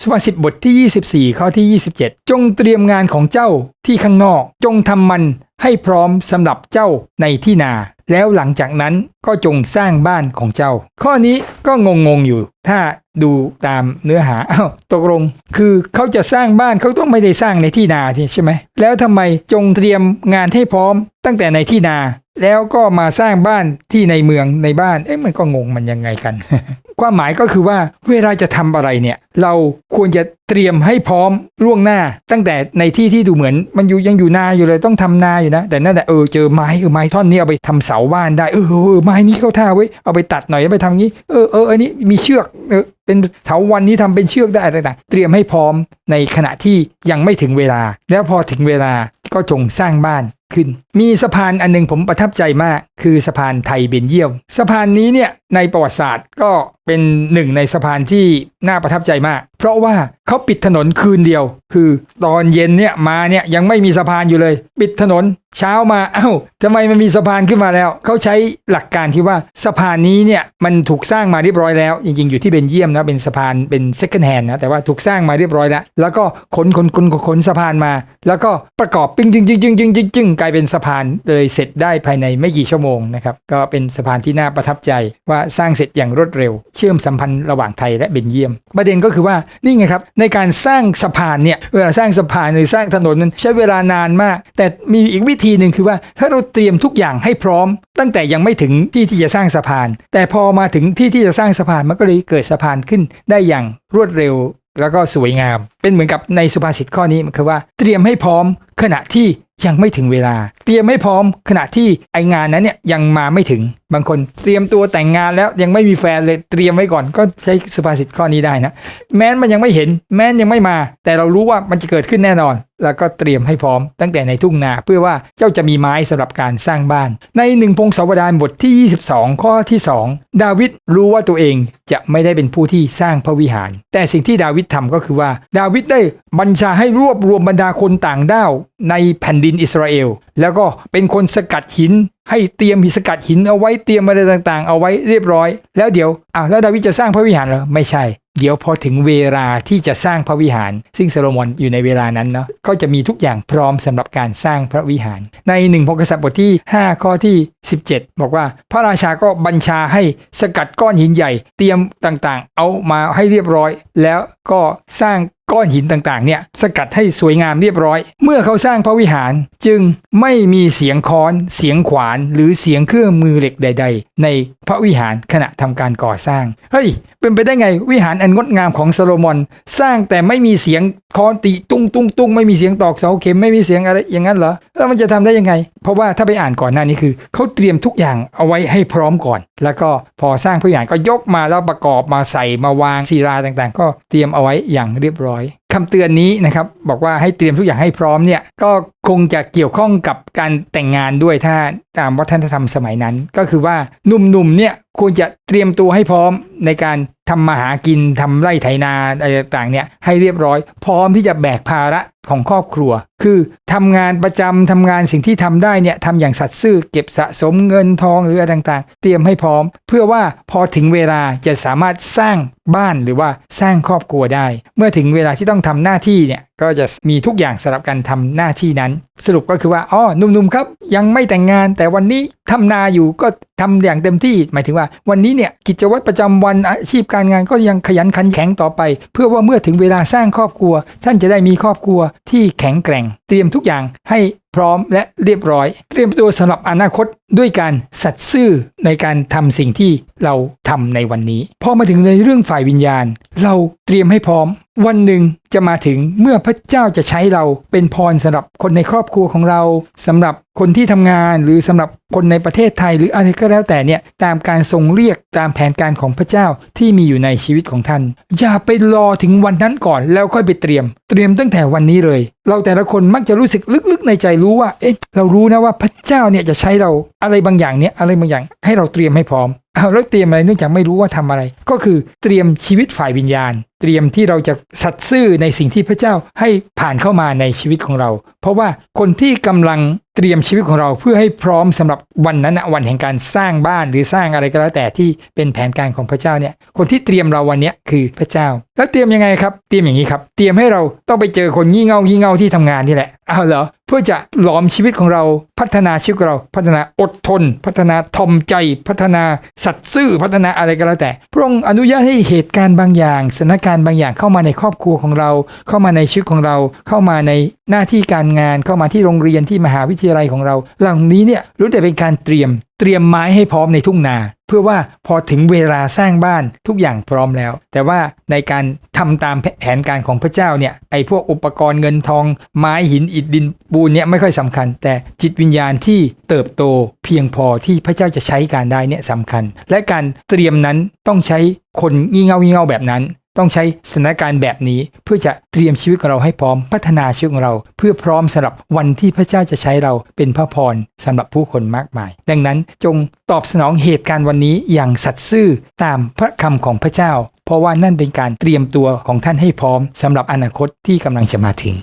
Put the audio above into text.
สุภาษิตบทที่ 24 ข้อที่ 27 จงเตรียมงานของเจ้าที่ข้างนอก จงทำมันให้พร้อมสำหรับเจ้าในที่นา แล้วหลังจากนั้นก็จงสร้างบ้านของเจ้า ข้อนี้ก็งงๆอยู่ ถ้าดูตามเนื้อหาอ้าวตกลง คือเขาจะสร้างบ้านเขาต้องไม่ได้สร้างในที่นาใช่ไหมแล้วทำไมจงเตรียมงานให้พร้อมตั้งแต่ในที่นาแล้วก็มาสร้างบ้านที่ในเมืองในบ้าน เอ๊ะมันก็งงมันยังไงกัน ความหมายก็คือว่าเวลาจะทำอะไรเนี่ย เราควรจะเตรียมให้พร้อมล่วงหน้า ตั้งแต่ในที่ที่ดูเหมือนมันอยู่ยังอยู่นาอยู่เลยต้องทำนาอยู่นะ แต่นั่นแหละเออเจอไม้เออไม้ท่อนนี้เอาไปทำเสาบ้านได้เออเออไม้นี้เข้าท่าเว้เอาไปตัดหน่อยเอาไปทำงี้เออเอออันนี้มีเชือกเออเป็นเถาวันนี้ทำเป็นเชือกได้ต่างๆ เตรียมให้พร้อมในขณะที่ยังไม่ถึงเวลา แล้วพอถึงเวลาก็จงสร้างบ้านขึ้น มีสะพานอันหนึงผมประทับใจมาก คือสะพานไทยเบนเยียม สะพานนี้เนี่ยในประวัติศาสตร์ก็ เป็นหนึ่งในสะพานที่น่าประทับใจมาก เพราะว่าเขาปิดถนนคืนเดียว คือตอนเย็นเนี่ยมาเนี่ยยังไม่มีสะพานอยู่เลย ปิดถนนเช้ามาเอ้าทำไมมันมีสะพานขึ้นมาแล้ว เขาใช้หลักการที่ว่าสะพานนี้เนี่ยมันถูกสร้างมาเรียบร้อยแล้ว จริงๆ อยู่ที่เบนเยียมนะเป็นสะพานเป็น second hand นะแต่ว่าถูกสร้างมาเรียบร้อยแล้ว แล้วก็ขนขนขนขนสะพานมา แล้วก็ประกอบปิ้งจึงจึงจึงจึงจึงจึงกลายเป็นสะพานเลยเสร็จได้ภายในไม่กี่ชั่วโมงนะครับก็เป็นสะพานที่น่าประทับใจว่าสร้างเสร็จอย่างรวดเร็วเชื่อมสัมพันธ์ระหว่างไทยและเบนเยียม ประเด็นก็คือว่านี่ไงครับในการสร้างสะพานเนี่ยเวลาสร้างสะพานหรือสร้างถนนนั้นใช้เวลานานมาก แต่มีอีกวิธีหนึ่งคือว่าถ้าเราเตรียมทุกอย่างให้พร้อม ตั้งแต่ยังไม่ถึงที่ที่จะสร้างสะพาน แต่พอมาถึงที่ที่จะสร้างสะพานมันก็เลยเกิดสะพานขึ้นได้อย่างรวดเร็วแล้วก็สวยงามเป็นเหมือนกับในสุภาษิตข้อนี้มันคือว่าเตรียมให้พร้อมขณะที่ยังไม่ถึงเวลา เตรียมให้พร้อมขณะที่ไองานนั้นเนี่ยยังมาไม่ถึงบางคนเตรียมตัวแต่งงานแล้วยังไม่มีแฟนเลยเตรียมไว้ก่อนก็ใช้สุภาษิตข้อนี้ได้นะ แม้นมันยังไม่เห็น แม้นยังไม่มา แต่เรารู้ว่ามันจะเกิดขึ้นแน่นอน แล้วก็เตรียมให้พร้อมตั้งแต่ในทุ่งนาเพื่อว่าเจ้าจะมีไม้สำหรับการสร้างบ้าน ในหนึ่งพงศาวดารบทที่ 22 ข้อที่ 2 ดาวิดรู้ว่าตัวเองจะไม่ได้เป็นผู้ที่สร้างพระวิหาร แต่สิ่งที่ดาวิดทำก็คือว่าดาวิดได้บัญชาให้รวบรวมบรรดาคนต่างด้าวในแผ่นดินอิสราเอล แล้วก็เป็นคนสกัดหิน ให้เตรียมหิสกัดหินเอาไว้เตรียมอะไรต่างๆ เอาไว้เรียบร้อย แล้วเดี๋ยวอ้าวแล้วดาวิดจะสร้างพระวิหารเหรอไม่ใช่ เดี๋ยวพอถึงเวลาที่จะสร้างพระวิหาร ซึ่งโซโลมอนอยู่ในเวลานั้นเนาะก็จะมีทุกอย่างพร้อมสำหรับการสร้างพระวิหาร ในหนึ่งพงศษัตริย์บทที่ 5 ข้อที่ 17 บอกว่าพระราชาก็บัญชาให้สกัดก้อนหินใหญ่ เตรียมต่างๆ เอามาให้เรียบร้อย แล้วก็สร้าง ก้อนหินต่างๆเนี่ยสกัดให้สวยงามเรียบร้อย เมื่อเขาสร้างพระวิหารจึงไม่มีเสียงค้อน เสียงขวาน หรือเสียงเครื่องมือเหล็กใด ๆ ในพระวิหารขณะทำการก่อสร้าง เฮ้ย เป็นไปได้ไงวิหารอันงดงามของโซโลมอน สร้างแต่ไม่มีเสียงค้อนตีตุ้งตุ้งตุ้งไม่มีเสียงตอกเสาเข็มไม่มีเสียงอะไรอย่างนั้นเหรอแล้วมันจะทำได้ยังไง เพราะว่าถ้าไปอ่านก่อนหน้านี้คือเขาเตรียมทุกอย่างเอาไว้ให้พร้อมก่อน แล้วก็พอสร้างพระวิหารก็ยกมาแล้วประกอบมาใส่มาวางศิลาต่างๆ ก็เตรียมเอาไว้อย่างเรียบร้อยอย คำเตือนนี้นะครับบอกว่าให้เตรียมทุกอย่างให้พร้อมเนี่ยก็คงจะเกี่ยวข้องกับการแต่งงานด้วยถ้าตามวัฒนธรรมสมัยนั้น ก็คือว่าหนุ่มๆเนี่ยควรจะเตรียมตัวให้พร้อมในการทำมาหากินทำไร่ไถนาอะไรต่างเนี่ยให้เรียบร้อย พร้อมที่จะแบกภาระของครอบครัว คือทำงานประจำทำงานสิ่งที่ทำได้เนี่ยทำอย่างสัตย์ซื่อเก็บสะสมเงินทองหรืออะไรต่างๆ เตรียมให้พร้อม เพื่อว่าพอถึงเวลาจะสามารถสร้างบ้านหรือว่าสร้างครอบครัวได้ เมื่อถึงเวลาที่ต้องทำหน้าที่เนี่ยก็จะมีทุกอย่างสำหรับการทำหน้าที่นั้น สรุปก็คือว่าอ๋อหนุ่มๆครับ ยังไม่แต่งงานแต่วันนี้ทำนาอยู่ก็ ทำอย่างเต็มที่ หมายถึงว่า วันนี้เนี่ยกิจวัตรประจำวันอาชีพการงานก็ยังขยันขันแข็งต่อไป เพื่อว่าเมื่อถึงเวลาสร้างครอบครัว ท่านจะได้มีครอบครัวที่แข็งแกร่ง เตรียมทุกอย่างให้พร้อมและเรียบร้อย เตรียมตัวสำหรับอนาคตด้วยการสัตย์ซื่อในการทำสิ่งที่เราทำในวันนี้ พอมาถึงในเรื่องฝ่ายวิญญาณ เราเตรียมให้พร้อม วันหนึ่งจะมาถึงเมื่อพระเจ้าจะใช้เราเป็นพรสำหรับคนในครอบครัวของเราสำหรับคนที่ทำงานหรือสำหรับคนในประเทศไทยหรืออะไรก็แล้วแต่เนี่ยตามการทรงเรียกตามแผนการของพระเจ้าที่มีอยู่ในชีวิตของท่าน อย่าไปรอถึงวันนั้นก่อนแล้วค่อยไปเตรียม เตรียมตั้งแต่วันนี้เลยเราแต่ละคนมักจะรู้สึกลึกๆในใจรู้ว่า เอ๊ะ เรารู้นะว่าพระเจ้าเนี่ยจะใช้เราอะไรบางอย่างเนี่ยอะไรบางอย่างให้เราเตรียมให้พร้อมเอาแล้วเตรียมอะไรเนื่องจากไม่รู้ว่าทำอะไร ก็คือเตรียมชีวิตฝ่ายวิญญาณ เตรียมที่เราจะสัตย์ซื่อในสิ่งที่พระเจ้าให้ผ่านเข้ามาในชีวิตของเรา เพราะว่าคนที่กำลังเตรียมชีวิตของเราเพื่อให้พร้อมสำหรับวันนั้นนะวันแห่งการสร้างบ้านหรือสร้างอะไรก็แล้วแต่ที่เป็นแผนการของพระเจ้าเนี่ยคนที่เตรียมเราวันนี้คือพระเจ้า แล้วเตรียมยังไงครับ เตรียมอย่างนี้ครับ เตรียมให้เราต้องไปเจอคนงี่เง่างี่เง่าที่ทำงานนี่แหละเอาเหรอ พื่อจะหลอมชีวิตของเราพัฒนาชีวิตเรา พัฒนาอดทน พัฒนาทอมใจ พัฒนาสัตย์ซื่อพัฒนาอะไรก็แล้วแต่ พระองค์อนุญาตให้เหตุการณ์บางอย่างสถานการณ์บางอย่างเข้ามาในครอบครัวของเรา เข้ามาในชีวิตของเรา เข้ามาในหน้าที่การงานเข้ามาที่โรงเรียนที่มหาวิทยาลัยของเรา เหล่านี้เนี่ยรู้แต่เป็นการเตรียมเตรียมไม้ให้พร้อมในทุ่งนา เพื่อว่าพอถึงเวลาสร้างบ้านทุกอย่างพร้อมแล้ว แต่ว่าในการทำตามแผนการของพระเจ้าเนี่ยไอ้พวกอุปกรณ์เงินทอง ไม้หินอิฐดินปูนเนี่ยไม่ค่อยสำคัญ แต่จิตวิญญาณที่เติบโตเพียงพอที่พระเจ้าจะใช้การได้เนี่ยสำคัญ และการเตรียมนั้นต้องใช้คนงี่เง่างี่เง่าแบบนั้น ต้องใช้สถานการณ์แบบนี้ เพื่อจะเตรียมชีวิตของเราให้พร้อมพัฒนาชีวิตของเรา เพื่อพร้อมสำหรับวันที่พระเจ้าจะใช้เราเป็นพระพรสำหรับผู้คนมากมาย ดังนั้นจงตอบสนองเหตุการณ์วันนี้อย่างสัตย์ซื่อตามพระคำของพระเจ้า เพราะว่านั่นเป็นการเตรียมตัวของท่านให้พร้อมสำหรับอนาคตที่กำลังจะมาถึง